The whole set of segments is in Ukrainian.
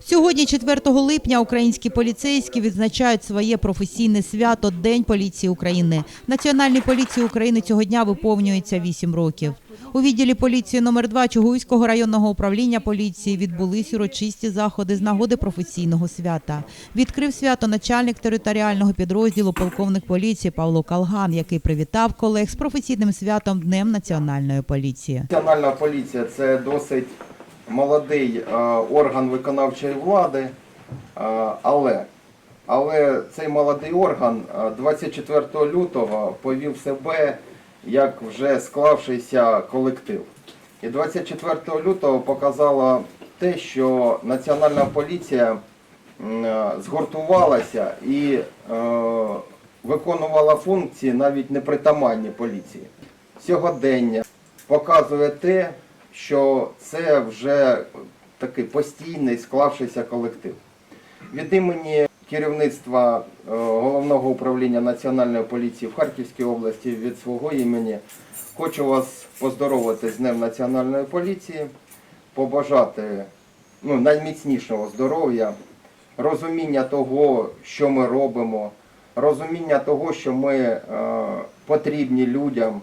Сьогодні, 4 липня, українські поліцейські відзначають своє професійне свято День поліції України. Національній поліції України цього дня виповнюється 8 років. У відділі поліції номер 2 Чугуйського районного управління поліції відбулись урочисті заходи з нагоди професійного свята. Відкрив свято начальник територіального підрозділу полковник поліції Павло Калган, який привітав колег з професійним святом Днем національної поліції. Національна поліція це досить молодий е, орган виконавчої влади, е, але, але цей молодий орган е, 24 лютого повів себе як вже склавшийся колектив. І 24 лютого показало те, що Національна поліція е, згуртувалася і е, виконувала функції навіть непритаманні поліції. Сьогодення показує те, що це вже такий постійний склавшийся колектив. Від імені керівництва е, головного управління Національної поліції в Харківській області від свого імені хочу вас поздоровити з Днем Національної поліції, побажати ну, найміцнішого здоров'я, розуміння того, що ми робимо, розуміння того, що ми е, потрібні людям,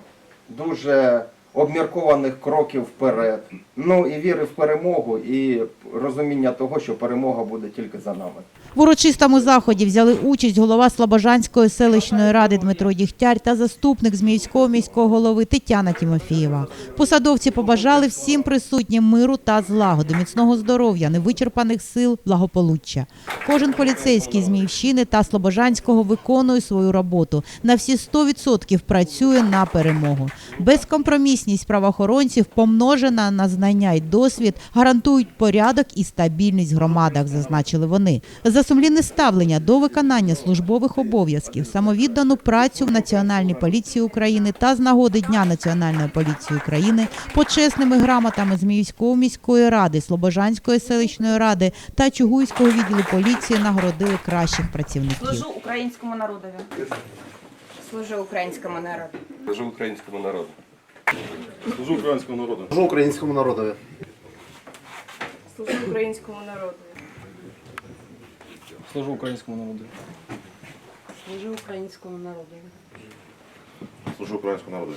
дуже обміркованих кроків вперед. Ну і віри в перемогу, і розуміння того, що перемога буде тільки за нами. В урочистому заході взяли участь голова Слобожанської селищної ради Дмитро Дігтяр та заступник Зміївського міського голови Тетяна Тімофієва. Посадовці побажали всім присутнім миру та злагоди, міцного здоров'я, невичерпаних сил, благополуччя. Кожен поліцейський Зміївщини та Слобожанського виконує свою роботу. На всі 100% працює на перемогу. Безкомпромісність правоохоронців, помножена на знання й досвід, гарантують порядок і стабільність в громадах, зазначили вони. За сумлінне ставлення до виконання службових обов'язків, самовіддану працю в Національній поліції України та з нагоди Дня Національної поліції України почесними грамотами з Зміївської міської ради, Слобожанської селищної ради та Чугуйського відділу поліції нагородили кращих працівників. Служу українському народові. Служу українському народу. Служу українському народу. Служу українському народу. Служу українському народові. Служу українському народу. Служу українському народу. Служу українському народу. Служу українському народу.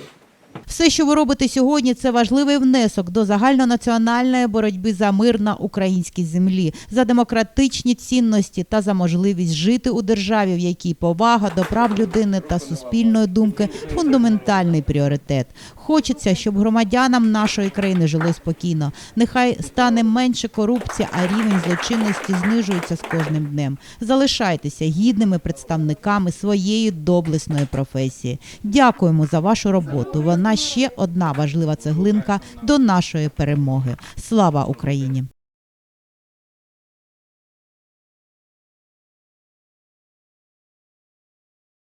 Все, що ви робите сьогодні, це важливий внесок до загальнонаціональної боротьби за мир на українській землі, за демократичні цінності та за можливість жити у державі, в якій повага до прав людини та суспільної думки фундаментальний пріоритет. Хочеться, щоб громадянам нашої країни жили спокійно. Нехай стане менше корупції, а рівень злочинності знижується з кожним днем. Залишайтеся гідними представниками своєї доблесної професії. Дякуємо за вашу роботу. Вона ще одна важлива цеглинка до нашої перемоги. Слава Україні!